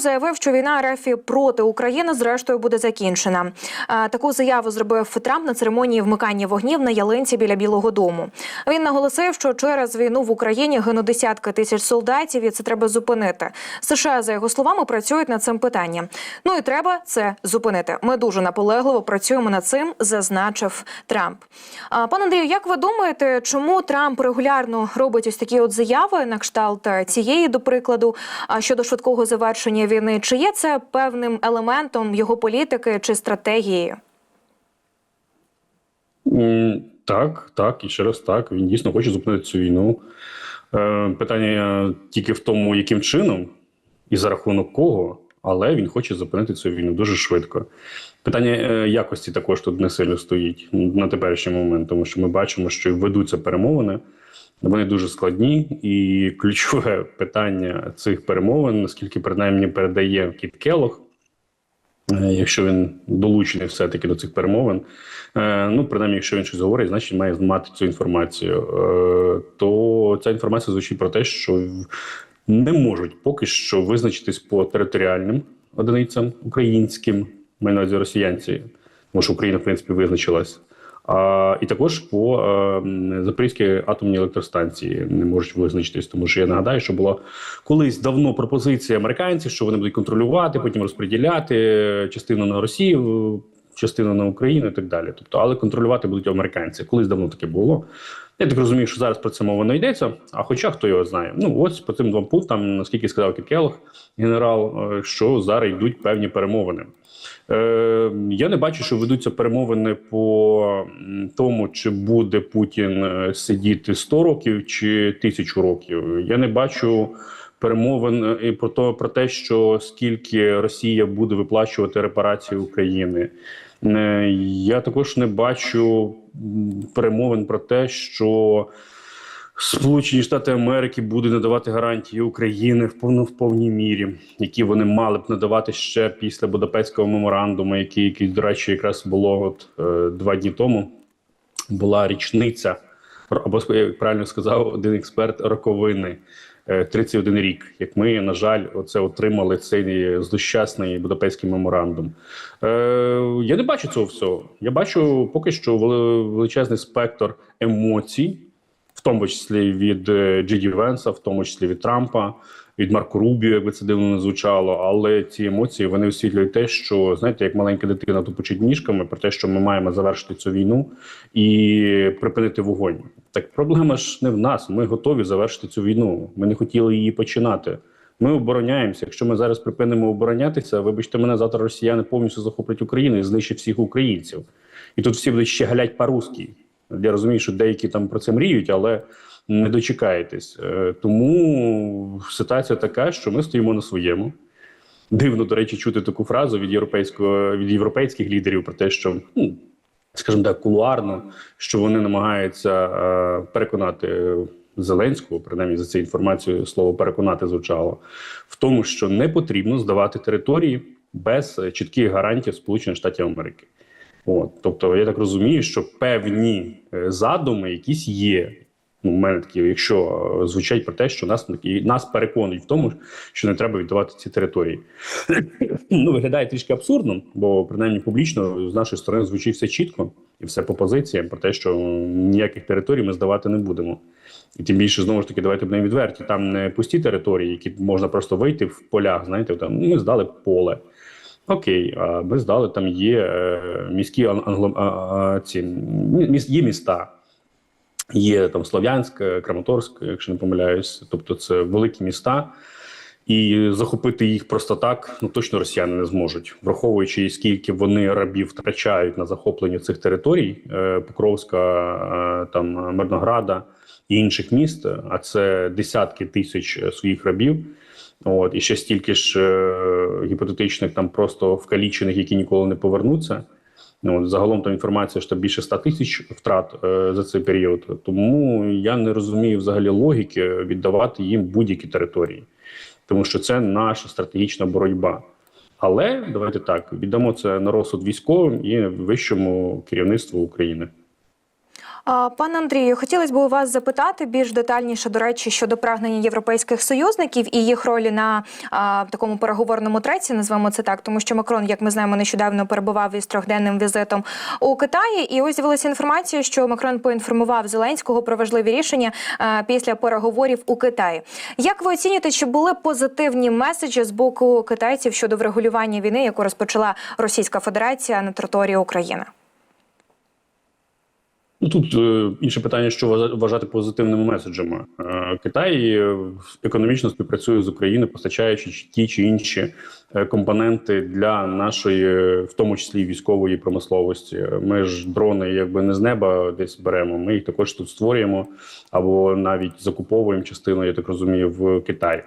Заявив, що війна РФ проти України зрештою буде закінчена. Таку заяву зробив Трамп на церемонії вмикання вогнів на ялинці біля Білого Дому. Він наголосив, що через війну в Україні гинуть десятки тисяч солдатів, і це треба зупинити. США за його словами працюють над цим питанням. Ну і треба це зупинити. Ми дуже наполегливо працюємо над цим, зазначив Трамп. Пане Андрію, як ви думаєте, чому Трамп регулярно робить ось такі от заяви на кшталт е, цієї, до прикладу, щодо швидкого завершення війни? Чи є це певним елементом його політики чи стратегії? Так, так, і ще раз так. Він дійсно хоче зупинити цю війну. Е, Питання тільки в тому, яким чином і за рахунок кого, але він хоче зупинити цю війну дуже швидко. Питання е, якості також тут не сильно стоїть на теперішній момент, тому що ми бачимо, що ведуться перемовини. Вони дуже складні, і ключове питання цих перемовин, наскільки принаймні передає Кіт Келлог, Е, Якщо він долучений все-таки до цих перемовин, е, ну принаймні, якщо він щось говорить, значить має мати цю інформацію. Е, То ця інформація звучить про те, що не можуть поки що визначитись по територіальним одиницям українським, увазі росіянці, тому що Україна в принципі визначилась. А, і також по а, Запорізькій атомній електростанції не можуть визначитись, тому що я нагадаю, що була колись давно пропозиція американців, що вони будуть контролювати, потім розподіляти е, частину на Росію, частину на Україну і так далі. Тобто, але контролювати будуть американці. Колись давно таке було. Я так розумію, що зараз про це мова не йдеться. А хоча хто його знає. Ну ось по цим двом пунктам, наскільки сказав Кіт генерал, е, що зараз йдуть певні перемовини. Е, я не бачу, що ведуться перемовини по тому, чи буде Путін е, сидіти 100 років чи тисячу років. Я не бачу перемовин е, і про то про те, що скільки Росія буде виплачувати репарації України. Я також не бачу перемовин про те, що Сполучені Штати Америки будуть надавати гарантії України в повно в повній мірі, які вони мали б надавати ще після Будапештського меморандуму, який, який до речі, якраз було от е, два дні тому. Була річниця, або як правильно сказав один експерт, роковини. Е, 31 рік, як ми, на жаль, оце отримали цей злощасний Будапештський меморандум. Е, я не бачу цього всього. Я бачу поки що величезний спектр емоцій, в тому числі від е, Джеді Венса, в тому числі від Трампа, від Марко Рубіо, якби це дивно не звучало. Але ці емоції вони освітлюють те, що знаєте, як маленька дитина тупочить ніжками про те, що ми маємо завершити цю війну і припинити вогонь. Так проблема ж не в нас. Ми готові завершити цю війну. Ми не хотіли її починати. Ми обороняємося. Якщо ми зараз припинимо оборонятися, вибачте мене, завтра росіяни повністю захоплять Україну і знищать всіх українців. І тут всі будуть ще галять по-русски. Я розумію, що деякі там про це мріють, але не дочекаєтесь. Е, Тому ситуація така, що ми стоїмо на своєму. Дивно, до речі, чути таку фразу від європейського від європейських лідерів про те, що ну, скажімо так, кулуарно, що вони намагаються е, переконати Зеленського, принаймні за цією інформацією слово переконати звучало, в тому, що не потрібно здавати території без чітких гарантій Сполучених Штатів Америки. От, тобто, я так розумію, що певні е, задуми якісь є. Ну, мене такі, якщо е, звучать про те, що нас нас переконують в тому, що не треба віддавати ці території. ну, виглядає трішки абсурдно, бо принаймні публічно з нашої сторони звучить все чітко і все по позиціям про те, що ніяких територій ми здавати не будемо. І тим більше знову ж таки, давайте будемо відверті. Там не пусті території, які можна просто вийти в полях. Знаєте, там ну, ми здали поле. Окей, а ми здали, там є е, міські англо, ці, є міста. Є там Слов'янськ, е, Краматорськ, якщо не помиляюсь, тобто це великі міста, і захопити їх просто так ну точно росіяни не зможуть, враховуючи скільки вони рабів втрачають на захоплення цих територій, е, Покровська, там Мирнограда і інших міст. А це десятки тисяч своїх рабів. От і ще стільки ж е, гіпотетичних там просто вкалічених, які ніколи не повернуться. Ну, загалом там інформація, що більше 100 тисяч втрат е, за цей період. Тому я не розумію взагалі логіки віддавати їм будь-які території, тому що це наша стратегічна боротьба. Але давайте так віддамо це на розсуд військовим і вищому керівництву України. Пане Андрію, хотілося б у вас запитати більш детальніше, до речі, щодо прагнення європейських союзників і їх ролі на а, такому переговорному треці, назвемо це так, тому що Макрон, як ми знаємо, нещодавно перебував із трьохденним візитом у Китаї. І ось з'явилася інформація, що Макрон поінформував Зеленського про важливі рішення а, після переговорів у Китаї. Як ви оцінюєте, чи були позитивні меседжі з боку китайців щодо врегулювання війни, яку розпочала Російська Федерація на території України? Ну тут е, інше питання, що вважа- вважати позитивними меседжами. Е, Китай е, економічно співпрацює з Україною, постачаючи ті чи інші е, компоненти для нашої, е, в тому числі військової промисловості. Ми ж дрони, якби не з неба десь беремо. Ми їх також тут створюємо або навіть закуповуємо частину, я так розумію, в Китаї.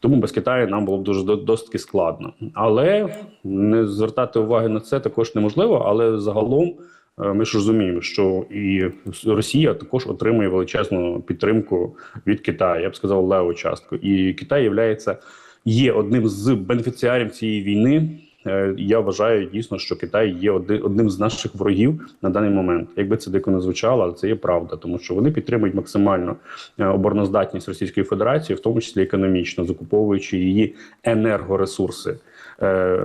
Тому без Китаю нам було б дуже до- досить складно. Але не звертати уваги на це також неможливо. Але загалом ми ж розуміємо, що і Росія також отримує величезну підтримку від Китаю. Я б сказав, леву частку. І Китай являється є одним з бенефіціарів цієї війни. Е, Я вважаю дійсно, що Китай є одним з наших ворогів на даний момент. Якби це дико не звучало, але це є правда, тому що вони підтримують максимально е, обороноздатність Російської Федерації, в тому числі економічно, закуповуючи її енергоресурси е,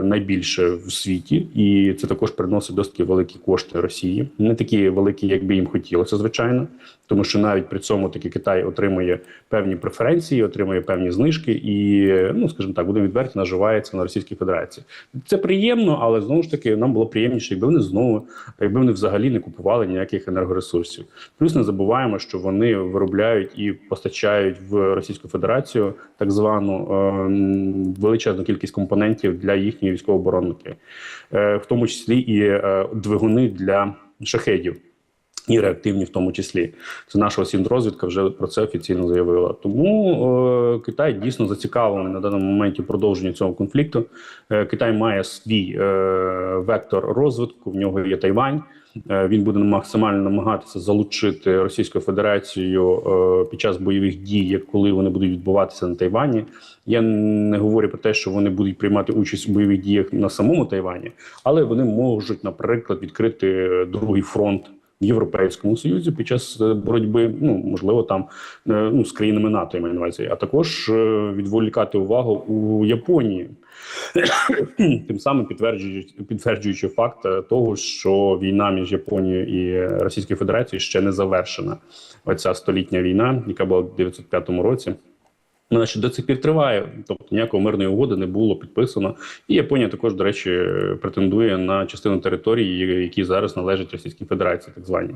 найбільше в світі, і це також приносить досить великі кошти Росії, не такі великі, як би їм хотілося, звичайно, тому що навіть при цьому таки Китай отримує певні преференції, отримує певні знижки, і ну скажімо так, будемо відверті, наживається на Російській Федерації. Це приємно, але знову ж таки нам було приємніше, якби вони знову, якби вони взагалі не купували ніяких енергоресурсів. Плюс не забуваємо, що вони виробляють і постачають в Російську Федерацію так звану е, величезну кількість компонентів для їхньої військово-оборонки, е, в тому числі і е, двигуни для шахедів. І реактивні в тому числі це наша сіндрозвідка вже про це офіційно заявила. Тому е, Китай дійсно зацікавлений на даному моменті в продовженні цього конфлікту. Е, Китай має свій е, вектор розвитку. В нього є Тайвань. Е, Він буде максимально намагатися залучити Російську Федерацію е, під час бойових дій, як коли вони будуть відбуватися на Тайвані. Я не говорю про те, що вони будуть приймати участь у бойових діях на самому Тайвані, але вони можуть, наприклад, відкрити другий фронт. Європейському Союзі під час е, боротьби, ну можливо, там е, ну з країнами НАТО я маю на увазі, а також е, відволікати увагу у Японії, тим самим підтверджуючи, підтверджуючи факт того, що війна між Японією і Російською Федерацією ще не завершена. Оця столітня війна, яка була в 905 році. Вона ще до цих пір триває, тобто ніякої мирної угоди не було підписано. І Японія також, до речі, претендує на частину території, які зараз належать Російській Федерації, так звані.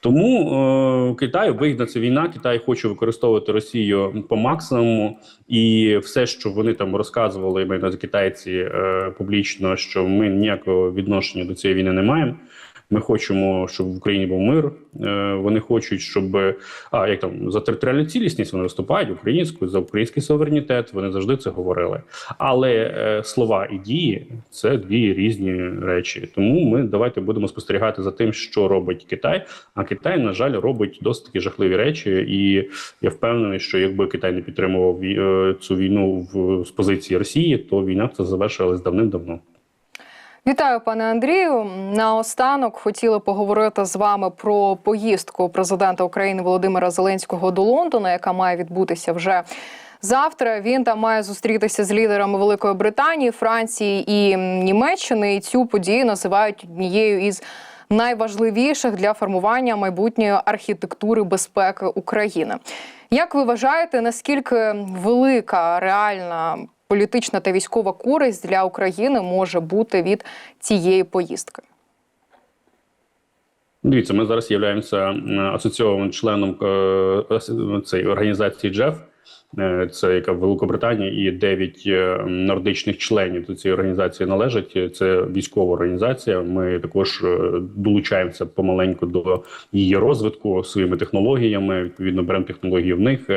Тому е, Китаю вигідна ця війна. Китай хоче використовувати Росію по максимуму, і все, що вони там розказували, маю на китайці е, публічно, що ми ніякого відношення до цієї війни не маємо. Ми хочемо, щоб в Україні був мир. Е, Вони хочуть, щоб а як там за територіальну цілісність вони виступають українською за український суверенітет. Вони завжди це говорили. Але е, слова і дії це дві різні речі. Тому ми давайте будемо спостерігати за тим, що робить Китай. А Китай, на жаль, робить досить такі жахливі речі. І я впевнений, що якби Китай не підтримував е, цю війну в з позиції Росії, то війна це завершилась давним-давно. Вітаю, пане Андрію. Наостанок хотіли поговорити з вами про поїздку президента України Володимира Зеленського до Лондона, яка має відбутися вже. Завтра він там має зустрітися з лідерами Великої Британії, Франції і Німеччини. І цю подію називають однією із найважливіших для формування майбутньої архітектури безпеки України. Як ви вважаєте, наскільки велика реальна політична та військова користь для України може бути від цієї поїздки? Дивіться, ми зараз являємося асоційованим членом е, цієї організації Джеф. Е, Це яка в Великобританії і дев'ять е, нордичних членів до цієї організації належать. Це військова організація. Ми також е, долучаємося помаленьку до її розвитку своїми технологіями. Відповідно, беремо технології в них.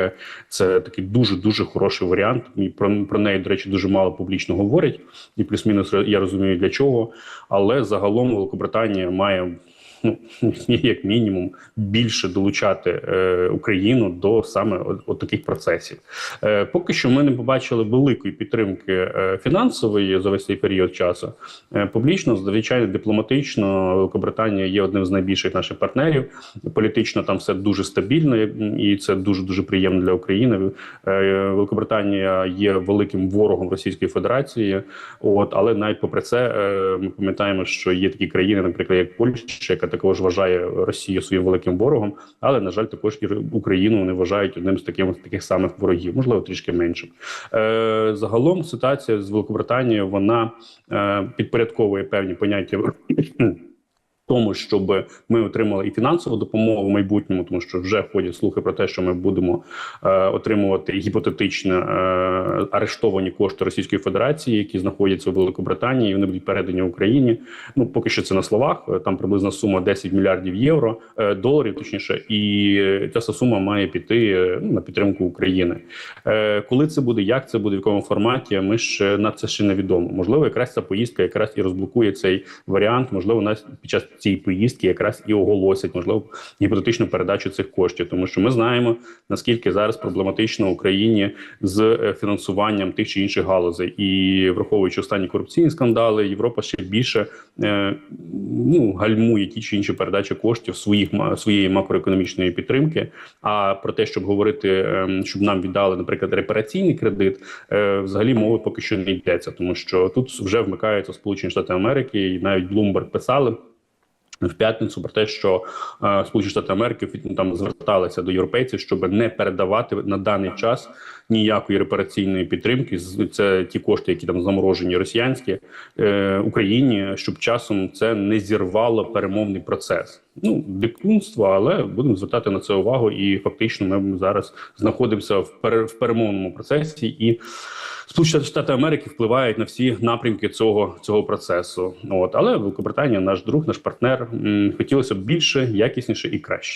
Це такий дуже дуже хороший варіант. І про, про неї, до речі, дуже мало публічно говорять. І плюс-мінус я розумію для чого. Але загалом Великобританія має ну як мінімум більше долучати е, Україну до саме от, таких процесів. Е, поки що ми не побачили великої підтримки е, фінансової за весь цей період часу. Е, публічно, звичайно, дипломатично Великобританія є одним з найбільших наших партнерів. Політично там все дуже стабільно, і це дуже дуже приємно для України. Е, Великобританія є великим ворогом Російської Федерації. От але навіть попри це, е, ми пам'ятаємо, що є такі країни, наприклад, як Польща, яка також вважає Росію своїм великим ворогом, але на жаль, також і Україну вони вважають одним з таких таких самих ворогів, можливо, трішки меншим. Е, Загалом ситуація з Великобританією вона е, підпорядковує певні поняття тому, щоб ми отримали і фінансову допомогу в майбутньому, тому що вже ходять слухи про те, що ми будемо е, отримувати гіпотетично е, арештовані кошти Російської Федерації, які знаходяться у Великобританії, і вони будуть передані Україні. Ну поки що це на словах. е, Там приблизна сума 10 мільярдів євро е, доларів, точніше, і ця сума має піти е, ну, на підтримку України. Е, коли це буде, як це буде, в якому форматі, ми ще на це ще невідомо. Можливо, якраз ця поїздка якраз і розблокує цей варіант. Можливо, нас під час цієї поїздки якраз і оголосять, можливо, гіпотетичну передачу цих коштів, тому що ми знаємо наскільки зараз проблематично Україні з е, фінансуванням тих чи інших галузей, і враховуючи останні корупційні скандали, Європа ще більше е, ну гальмує ті чи інші передачі коштів своїх своєї макроекономічної підтримки. А про те, щоб говорити, е, щоб нам віддали, наприклад, репараційний кредит, е, взагалі мови поки що не йдеться, тому що тут вже вмикаються Сполучені Штати Америки, і навіть Bloomberg писали. В п'ятницю про те, що е, Сполучені Штати Америки там зверталися до європейців, щоб не передавати на даний час ніякої репараційної підтримки. Це ті кошти, які там заморожені росіянські е, Україні, щоб часом це не зірвало перемовний процес. Ну диктунство, але будемо звертати на це увагу. І фактично, ми зараз знаходимося в, пере, в перемовному процесі і. Сполучені Штати Америки впливають на всі напрямки цього цього процесу. От але Великобританія, наш друг, наш партнер. Хотілося б більше, якісніше і краще.